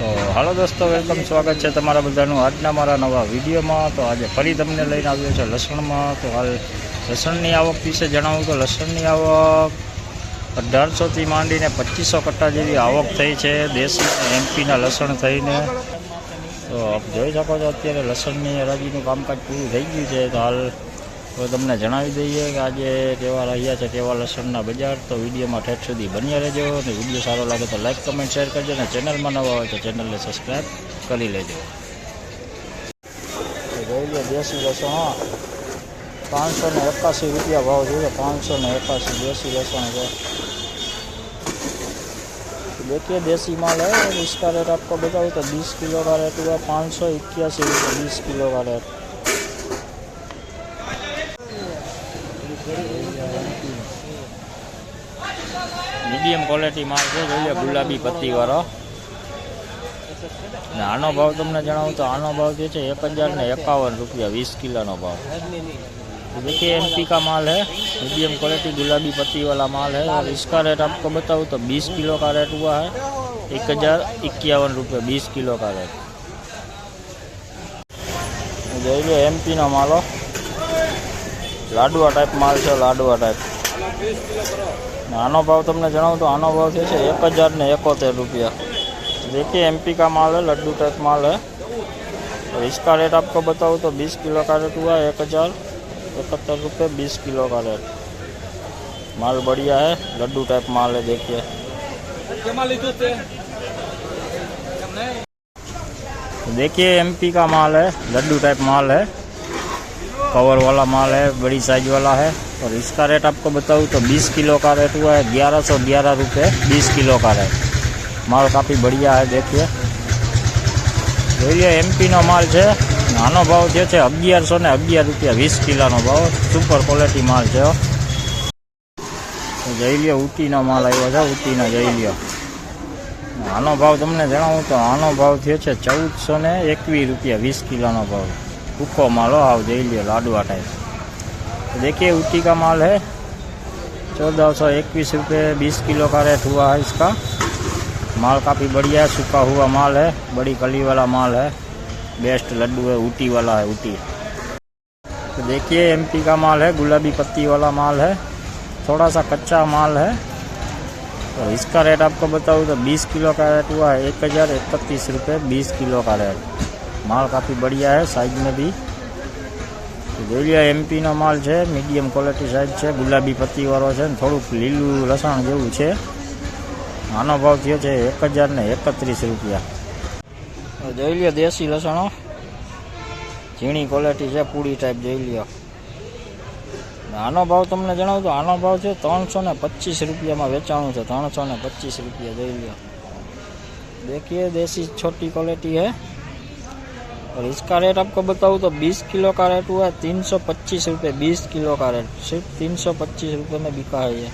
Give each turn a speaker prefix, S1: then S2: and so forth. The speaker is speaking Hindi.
S1: તો હાલો દોસ્તો, વેલકમ, સ્વાગત છે તમારા બધાનું. આજના મારા નવા વિડીયોમાં તો આજે ફરી તમને લઈને આવ્યો છે લસણમાં. તો હાલ લસણની આવક વિશે જણાવું તો લસણની આવક અઢારસોથી માંડીને પચીસો કટ્ટા જેવી આવક થઈ છે. દેશી એમપીના લસણ થઈને. તો આપ જોઈ શકો છો, અત્યારે લસણની હરાજીનું કામકાજ પૂરું થઈ ગયું છે. તો હાલ તો તમને જણાવી દઈએ કે આજે કેવા રહ્યા છે કેવા લસણના બજાર તો વિડીયોમાં ઠેઠ સુધી બન્યા રહેજો અને વિડીયો સારો લાગે તો લાઈક કમેન્ટ શેર કરજો અને ચેનલમાં નવા હોય તો ચેનલને સબસ્ક્રાઈબ કરી લેજો તો જોઈ લો દેશી લસણ હા પાંચસો ને એકાસી રૂપિયા ભાવ જોઈએ પાંચસો ને એકાસી દેશી લસણ છે देखिए देसी माल है और इसका रेट आपको बताऊँ तो 20 किलो का रेट हुआ पाँच सौ इक्यासी रुपये बीस किलो का रेट મીડિયમ ક્વોલિટી માલ છે જોઈએ ગુલાબી પત્તીવાળો અને આનો ભાવ તમને જણાવું તો આનો ભાવ જે છે એક હજાર ને એકાવન રૂપિયા વીસ કિલોનો ભાવ तो देखिए एमपी का माल है मीडियम क्वालिटी गुलाबी पत्ती वाला माल है और इसका रेट आपको बताऊँ तो 20 किलो का रेट हुआ है एक हज़ार इक्यावन रुपये बीस किलो का रेट જોઈ લો એમપીનો માલો લાડવા ટાઈપ માલ છે લાડવા ટાઈપ આનો ભાવ તમને જણાવું તો આનો ભાવ છે એક હજાર ને એકોતેર रुपया देखिए एमपी का माल है लड्डू टाइप माल है और इसका रेट आपको बताऊँ तो 20 किलो का रेट हुआ है एक हज़ार इकहत्तर रुपये बीस किलो का रेट माल बढ़िया है लड्डू टाइप माल है देखिए देखिए एमपी का माल है लड्डू टाइप माल है कवर वाला माल है बड़ी साइज वाला है और इसका रेट आपको बताऊँ तो 20 किलो का रेट हुआ है ग्यारह सौ ग्यारह रुपये बीस किलो का रेट माल काफ़ी बढ़िया है देखिए જોઈએ એમપીનો માલ છે નાનો ભાવ જે છે અગિયારસો ને અગિયાર રૂપિયા વીસ કિલોનો ભાવ સુપર ક્વોલિટી માલ છે હો. તો જઈ લ્યો ઉટીનો માલ આવ્યો છે ઉટીનો જઈ લ્યો આનો ભાવ તમને જણાવું તો આનો ભાવ થયો છે ચૌદસો ને એકવીસ રૂપિયા વીસ કિલોનો ભાવ ભૂકો માલ હો આવ જઈ લ્યો લાડવા ટાઈપ तो देखिए ऊटी का माल है चौदह सौ इक्कीस रुपये बीस किलो का रेट हुआ है इसका माल काफ़ी बढ़िया है सूखा हुआ माल है बड़ी कली वाला माल है बेस्ट लड्डू है ऊटी वाला है ऊटी तो देखिए एमपी का माल है गुलाबी पत्ती वाला माल है थोड़ा सा कच्चा माल है और इसका रेट आपको बताऊँ तो 20 किलो का रेट हुआ है एक हज़ार इकतीस रुपये बीस किलो का रेट माल काफ़ी बढ़िया है साइज में भी તો જોઈ લો એમપીનો માલ છે મીડિયમ ક્વોલિટી સાઇઝ છે ગુલાબી પત્તીવાળો છે ને થોડુંક લીલું લસણ જેવું છે આનો ભાવ થયો છે એક હજાર ને એકત્રીસ રૂપિયા હવે જોઈ લ્યો દેશી લસણો ઝીણી ક્વોલિટી છે પૂરી ટાઈપ જોઈ લ્યો ને આનો ભાવ તમને જણાવું તો આનો ભાવ છે ત્રણસો ને પચીસ રૂપિયામાં વેચાણું છે ત્રણસો ને પચીસ રૂપિયા જોઈ લ્યો देखिए देसी छोटी क्वालिटी है और इसका रेट आपको बताऊँ तो 20 किलो का रेट हुआ है तीन सौ पच्चीस रुपये बीस किलो का रेट सिर्फ़ तीन सौ पच्चीस रुपये में बिका है ये